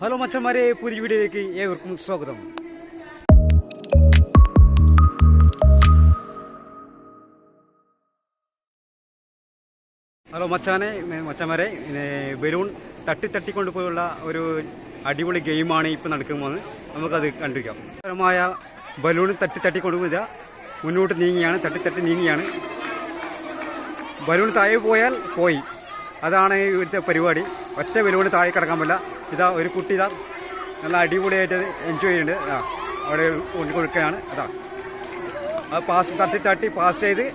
Hello മച്ചന്മാരെ പുതിയ വീഡിയോയിലേക്ക് ഏവർക്കും സ്വാഗതം. ഹലോ മച്ചാനെ മച്ചന്മാരെ ബലൂൺ തട്ടി തട്ടിക്കൊണ്ട് പോയുള്ള ഒരു അടിപൊളി ഗെയിമാണ് ഇപ്പം നടക്കുന്നത്. നമുക്കത് കണ്ടിരിക്കാം പരമായ ബലൂൺ തട്ടി തട്ടിക്കൊണ്ട് ഇതാ മുന്നോട്ട് നീങ്ങിയാണ് തട്ടി തട്ടി നീങ്ങിയാണ്. ബലൂൺ താഴെ പോയാൽ പോയി. അതാണ് ഇവിടുത്തെ പരിപാടി. ഒറ്റ ബലൂൺ താഴെ കിടക്കാൻ പറ്റില്ല. ഇതാ ഒരു കുട്ടി ഇതാ നല്ല അടിപൊളിയായിട്ട് എൻജോയ് ചെയ്യുന്നുണ്ട്. ആ അവിടെ കൊണ്ടു കൊടുക്കുകയാണ് അതാ. അത് പാസ് തട്ടി തട്ടി പാസ് ചെയ്ത്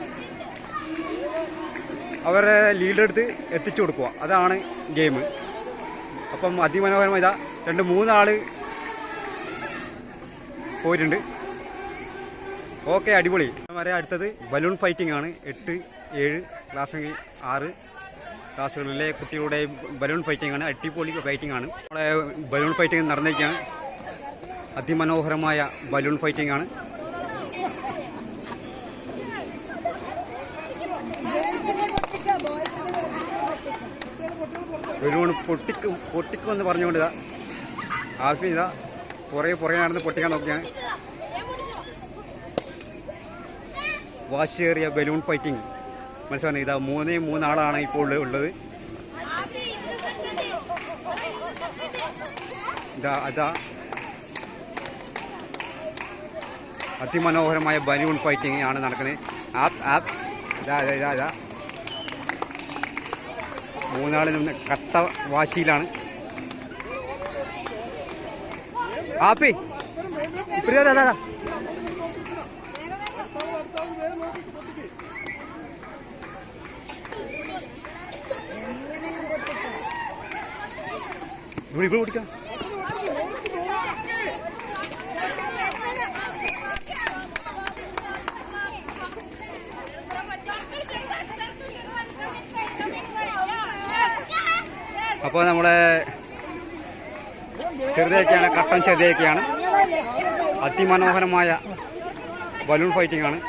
അവരെ ലീഡെടുത്ത് എത്തിച്ചു കൊടുക്കുക. അതാണ് ഗെയിം അപ്പം അതിമനോഹരമായ ഇതാ രണ്ട് മൂന്നാൾ പോയിട്ടുണ്ട്. ഓക്കെ അടിപൊളി. വരെ അടുത്തത് ബലൂൺ ഫൈറ്റിംഗ് ആണ്. എട്ട് ഏഴ് ക്ലാസ് ആറ് ക്ലാസ്സുകളിലെ കുട്ടികളുടെ ബലൂൺ ഫൈറ്റിംഗ് ആണ് അടിപൊളി ഫൈറ്റിംഗ് ആണ്. നമ്മളെ ബലൂൺ ഫൈറ്റിംഗ് നടന്നിരിക്കുകയാണ് അതിമനോഹരമായ ബലൂൺ ഫൈറ്റിംഗ് ആണ്. ബലൂൺ പൊട്ടിക്കും പൊട്ടിക്കും എന്ന് പറഞ്ഞുകൊണ്ട് ഇതാ ആൽഫി ഇതാ പുറകെ പുറകെ നടന്ന് പൊട്ടിക്കാൻ നോക്കിയാണ് വാശിയേറിയ ബലൂൺ ഫൈറ്റിംഗ്. മത്സരം ഇതാ മൂന്നേ മൂന്നാളാണ് ഇപ്പോൾ ഉള്ളത്. ഇതാ അതാ അതിമനോഹരമായ ബലൂൺ ഫൈറ്റിംഗ് ആണ് നടക്കുന്നത് ആപ്പ് ആപ്പ് ഇതാ ഇതാ, ഇതാ ഇതാ. മൂന്നാളിൽ നിന്ന് കട്ട വാശിയിലാണ് ആപ്പി പ്രിയ ഇവിടെ ഇവിടെ പിടിക്കാം. അപ്പോൾ നമ്മുടെ ചെറുതൊക്കെയാണ് കട്ടൻ ചെറുതൊക്കെയാണ് അതിമനോഹരമായ ബലൂൺ ഫൈറ്റിംഗ് ആണ്.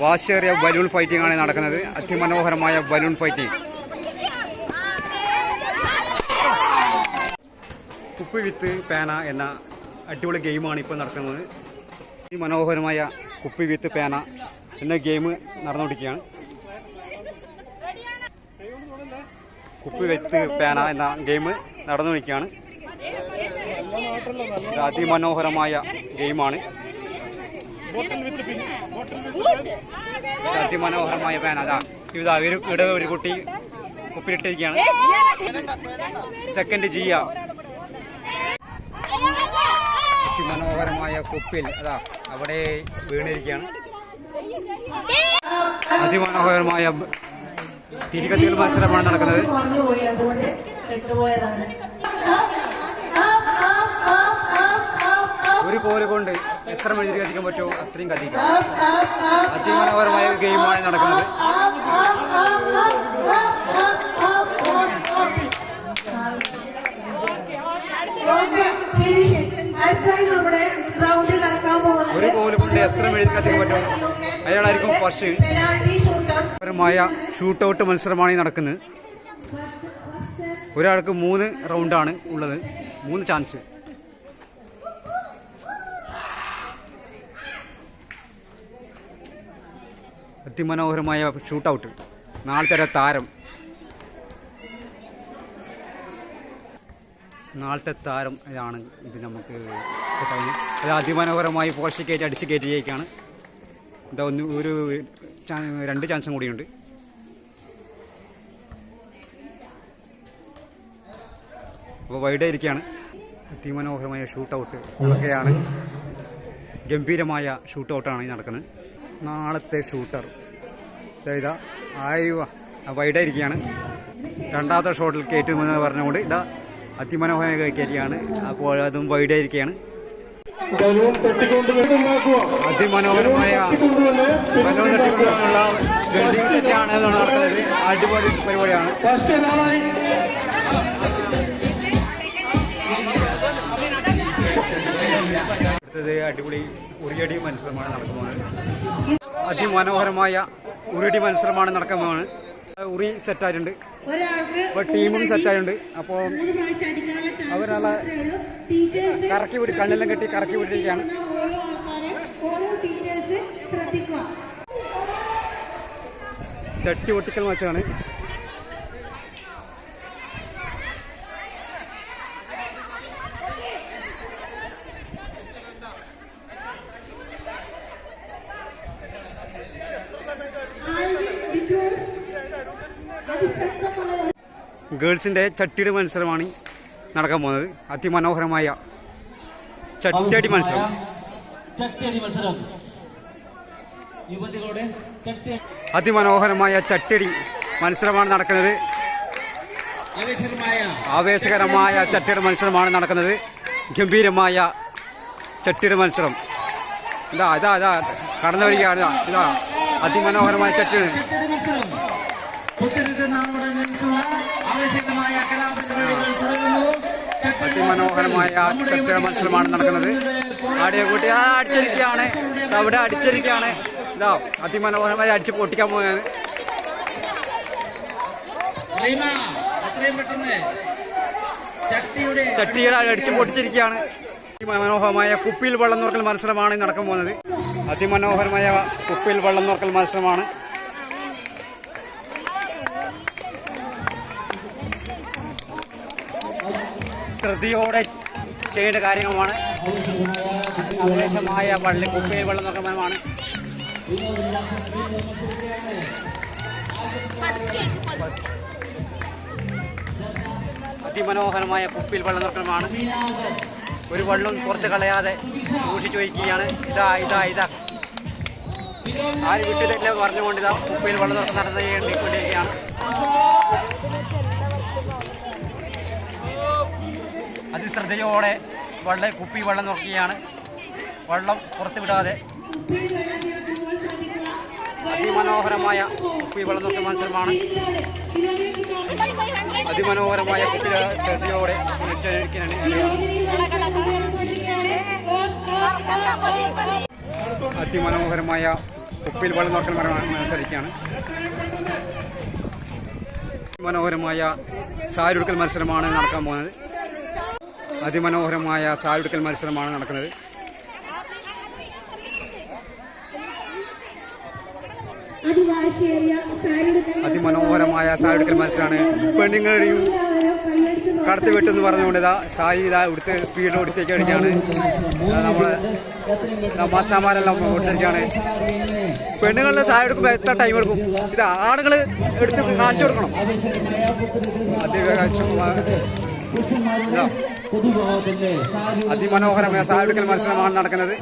വാശേറിയ ബലൂൺ ഫൈറ്റിംഗ് ആണ് നടക്കുന്നത്. അതിമനോഹരമായ ബലൂൺ ഫൈറ്റിംഗ്. കുപ്പി വിത്ത് പേന എന്ന അടിപൊളി ഗെയിമാണ് ഇപ്പോൾ നടക്കുന്നത്. അതിമനോഹരമായ മനോഹരമായ കുപ്പി വിത്ത് പേന എന്ന ഗെയിം നടന്നുകൊണ്ടിരിക്കുകയാണ്. കുപ്പി വിത്ത് പേന എന്ന ഗെയിം നടന്നുകൊണ്ടിരിക്കുകയാണ്. അതിമനോഹരമായ ഗെയിമാണ്. അതിമനോഹരമായ പാൻ അതാ. ഇതാ ഒരു ഇട ഒരു കുട്ടി ഒപ്പിട്ടിരിക്കുകയാണ് സെക്കൻഡ് ജിയ. അതിമനോഹരമായ കുപ്പിൽ അതാ അവിടെ വീണിരിക്കുകയാണ്. അതിമനോഹരമായ തിരികത്തിൽ മത്സരമാണ് നടക്കുന്നത്. ഒരു കോൽ കൊണ്ട് എത്ര മെഴുതിരി കത്തിക്കാൻ പറ്റുമോ അത്രയും കത്തിക്കാം അതിമനോഹരമായ ഒരു ഗെയിമാണ് നടക്കുന്നത്. ഒരു കോൽ കൊണ്ട് എത്ര മെഴുതി കത്തിക്കാൻ പറ്റുമോ? അയാളായിരിക്കും ഫസ്റ്റ്. പരമായ ഷൂട്ടൗട്ട് മത്സരമാണ് നടക്കുന്നത്. ഒരാൾക്ക് മൂന്ന് റൗണ്ടാണ് ഉള്ളത്. മൂന്ന് ചാൻസ് അതിമനോഹരമായ ഷൂട്ടൗട്ട്. നാളത്തെ താരം. നാളത്തെ താരം ഇതാണ് ഇത് നമുക്ക് അത് അതിമനോഹരമായി പോസ്റ്റ് കയറ്റി അടിച്ച് കയറ്റിയേക്കാണ്. ഇതാ ഒന്ന് ഒരു രണ്ട് ചാൻസും കൂടിയുണ്ട്. അപ്പോൾ വൈഡ് ഇരിക്കുകയാണ് അതിമനോഹരമായ ഷൂട്ടൗട്ട് ഒക്കെയാണ് ഗംഭീരമായ ഷൂട്ടൗട്ടാണ് ഈ നടക്കുന്നത്. നാളത്തെ ഷൂട്ടർ. ഇതാ ആയിവ വൈഡായിരിക്കുകയാണ് രണ്ടാമത്തെ ഷോട്ടിൽ കയറ്റുമെന്ന് പറഞ്ഞുകൊണ്ട് ഇതാ അതിമനോഹരമായ കയറ്റിയാണ് അപ്പോൾ അതും വൈഡായിരിക്കുകയാണ് അതിമനോഹരമായ കൊണ്ടുവന്ന് ബലൂൺ തട്ടിക്കൊണ്ടുള്ള വെൽഡിംഗ് സെറ്റാണ് നടക്കുന്നത്. അടിപൊളി പരിപാടിയാണ്. അടിപൊളി ഉറിയടി മത്സരമാണ് നടക്കുന്നത്. അതിമനോഹരമായ ഉറിയടി മത്സരമാണ് നടക്കാൻ പോകുന്നത് ഉറി സെറ്റായിട്ടുണ്ട് ടീമും സെറ്റായിട്ടുണ്ട് അപ്പോൾ chance അവരാളെ കറക്കി വിട്ട് കണ്ണെല്ലാം കെട്ടി കറക്കി വിട്ടിരിക്കുകയാണ്. ചട്ടി ഒട്ടിക്കൽ മത്സരമാണ്. ഗേൾസിന്റെ ചട്ടിയുടെ മത്സരമാണ് നടക്കാൻ പോകുന്നത്. അതിമനോഹരമായ ചട്ടടി മത്സരം. ചട്ടിയടി അതിമനോഹരമായ ചട്ടടി മത്സരമാണ് നടക്കുന്നത്. ആവേശകരമായ ചട്ടിയുടെ മത്സരമാണ് നടക്കുന്നത്. ഗംഭീരമായ ചട്ടിയുടെ മത്സരം. ഇതാ ഇതാ ഇതാ കടന്നു വരികയാണ്. ഇതാ ഇതാ അതിമനോഹരമായ ചട്ടിയാണ്. നാമോടെ കലാപരിപാടികൾ തുടങ്ങുന്നു. അതിമനോഹരമായ ചട്ടിയുടെ മത്സരമാണ് നടക്കുന്നത്. ആടിയെ കൂട്ടി ആ അടിച്ചിരിക്കുകയാണ്. അവിടെ അടിച്ചിരിക്കുകയാണ്. ഇതാ അതിമനോഹരമായി അടിച്ച് പൊട്ടിക്കാൻ പെട്ടെന്ന് ചട്ടിയുടെ അടിച്ച് പൊട്ടിച്ചിരിക്കുകയാണ്. അതിമനോഹരമായ കുപ്പിയിൽ വെള്ളം നോക്കൽ മത്സരമാണ് നടക്കാൻ പോകുന്നത്. അതിമനോഹരമായ കുപ്പിയിൽ വെള്ളം നോക്കൽ മത്സരമാണ്. ശ്രദ്ധയോടെ ചെയ്യേണ്ട കാര്യങ്ങളുമാണ്. ആവേശമായ വള്ളി കുപ്പിയിൽ വെള്ളം നിർമ്മാണമാണ് അതിമനോഹരമായ കുപ്പിയിൽ വെള്ളം നിർമ്മാണമാണ് ഒരു വെള്ളം പുറത്ത് കളയാതെ സൂക്ഷിച്ചു വയ്ക്കുകയാണ്. ഇതാ ഇതാ ഇതാ. ആര് വീട്ടിലെല്ലാം പറഞ്ഞുകൊണ്ട് ഇതാ കുപ്പിയിൽ വെള്ളം നടന്നു കൊണ്ടിരിക്കുകയാണ് അതിശ്രദ്ധയോടെ വെള്ളം കുപ്പി വെള്ളം നോക്കുകയാണ്. വെള്ളം പുറത്ത് വിടാതെ അതിമനോഹരമായ കുപ്പി വെള്ളം നോക്കുന്ന മത്സരമാണ്. അതിമനോഹരമായ കുപ്പി ശ്രദ്ധയോടെ അതിമനോഹരമായ കുപ്പിൽ വെള്ളം നോക്കൽ മത്സരിക്കുകയാണ്. മനോഹരമായ സാരുടുക്കൽ മത്സരമാണ് നടക്കാൻ പോകുന്നത്. അതിമനോഹരമായ സാരുടുക്കൽ മത്സരമാണ് നടക്കുന്നത്. അതിമനോഹരമായ സാരിടുക്കൽ മത്സരമാണ്. പെണ്ണുങ്ങളുടെയും കടത്തി വെട്ടെന്ന് പറഞ്ഞുകൊണ്ട് ഇതാ സായി ഇതാ ഇവിടുത്തെ സ്പീഡ് കൊടുത്തേക്ക് അടിക്കുകയാണ് നമ്മൾ മച്ചാമാരെല്ലാം കൊടുത്തിരിക്കുകയാണ്. പെണ്ണുങ്ങളുടെ സാരി എടുക്കുമ്പോൾ എത്ര ടൈം എടുക്കും? ഇത് ആണുങ്ങൾ എടുത്ത് കാണിച്ചു കൊടുക്കണം. അതിവേഗം അതിമനോഹരമായ സാഹചര്യത്തിൽ മത്സരമാണ് നടക്കുന്നത്.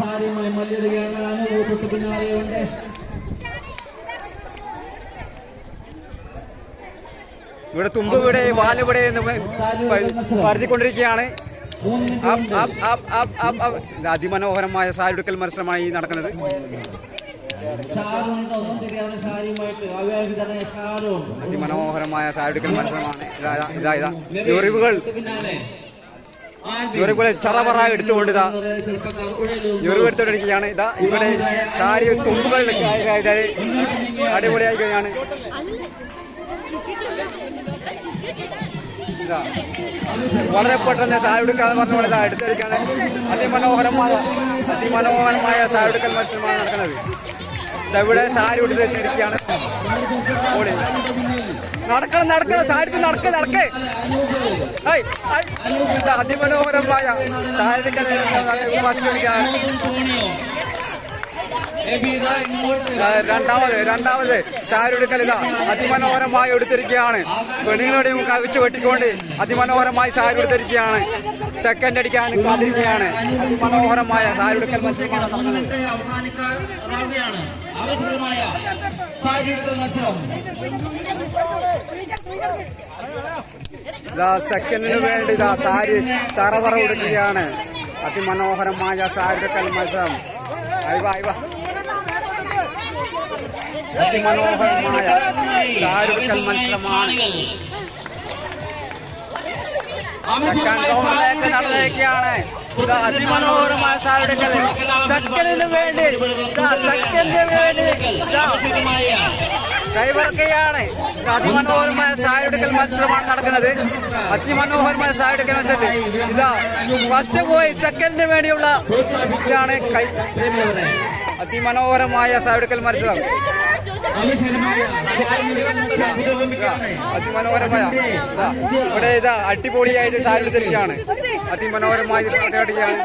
ഇവിടെ തുമ്പ് ഇവിടെ വാലിവിടെ പരതിക്കൊണ്ടിരിക്കുകയാണ്. അതിമനോഹരമായ സാരിടുക്കൽ മത്സരമാണ് ഈ നടക്കുന്നത് അതിമനോഹരമായ സാരിടുക്കൽ മത്സരമാണ്. ഇതായതാ ഇതാ ഇതാ എറിവുകൾ ഞൊറിവുകൾ പോലെ ചറപറ എടുത്തുകൊണ്ട് ഇതാ ഉഴലു എടുത്തുകൊണ്ടിരിക്കുകയാണ് ഇതാ ഇവിടെ ചാരി തുമ്പുകളിലൊക്കെ അടിപൊളിയായി കഴിഞ്ഞാണ് വളരെ പെട്ടെന്ന് സാരി എടുക്കാന്ന് പറഞ്ഞ ഇതാ എടുത്തെടുക്കാണ്. അതിമനോഹരമായ അതിമനോഹരമായ സാരി എടുക്കൽ മത്സരമാണ് നടക്കുന്നത്. ഇവിടെ സാരി എടുത്തിരിക്കുകയാണ് ഓടി. നടക്കണം നടക്കണം സാരിക്ക് നടക്കേ നടക്കേ. അതിമനോഹരമായ രണ്ടാമത് രണ്ടാമത് സാരിയെടുക്കൽ ഇതാ അതിമനോഹരമായി എടുത്തിരിക്കുകയാണ് പെണ്ണുങ്ങളുടെയും കവിച്ചു വെട്ടിക്കൊണ്ട് അതിമനോഹരമായി സാരി എടുത്തിരിക്കുകയാണ് സെക്കൻഡ് അടിക്കാൻ കാത്തിരിക്കുകയാണ്. ആവശ്യമായ സാരിയുടെ മത്സരം. ഇതാ സെക്കൻഡിന് വേണ്ടി ഇതാ സാരി ചറവറ കൊടുക്കുകയാണ് അതിമനോഹരമായ സാരിയുടെ കൽമത്സരം അതിമനോഹരമായ സാരിയുടെ കൽമത്സരമാണ് നടന്നിരിക്കുകയാണ് അതിമനോഹരമായ സാരടുക്കൽ സെക്കൻഡിന് വേണ്ടി സെക്കൻഡിന് വേണ്ടി ഇത് അതിമനോഹരമായ സായെടുക്കൽ മത്സരമാണ് നടക്കുന്നത്. അതിമനോഹരമായ സായെടുക്കൽ മത്സരത്തിൽ ഇതാ ഫസ്റ്റ് പോയി സെക്കൻഡിന് വേണ്ടിയുള്ള ഇതാണ് കൈ അതിമനോഹരമായ സായെടുക്കൽ മത്സരം. അതിമനോഹരമായ ഇവിടെ ഇതാ അടിപൊളിയായിട്ട് സാരെടുത്തിരിക്കുകയാണ് അതിമനോഹരമായ പരിപാടിയാണ്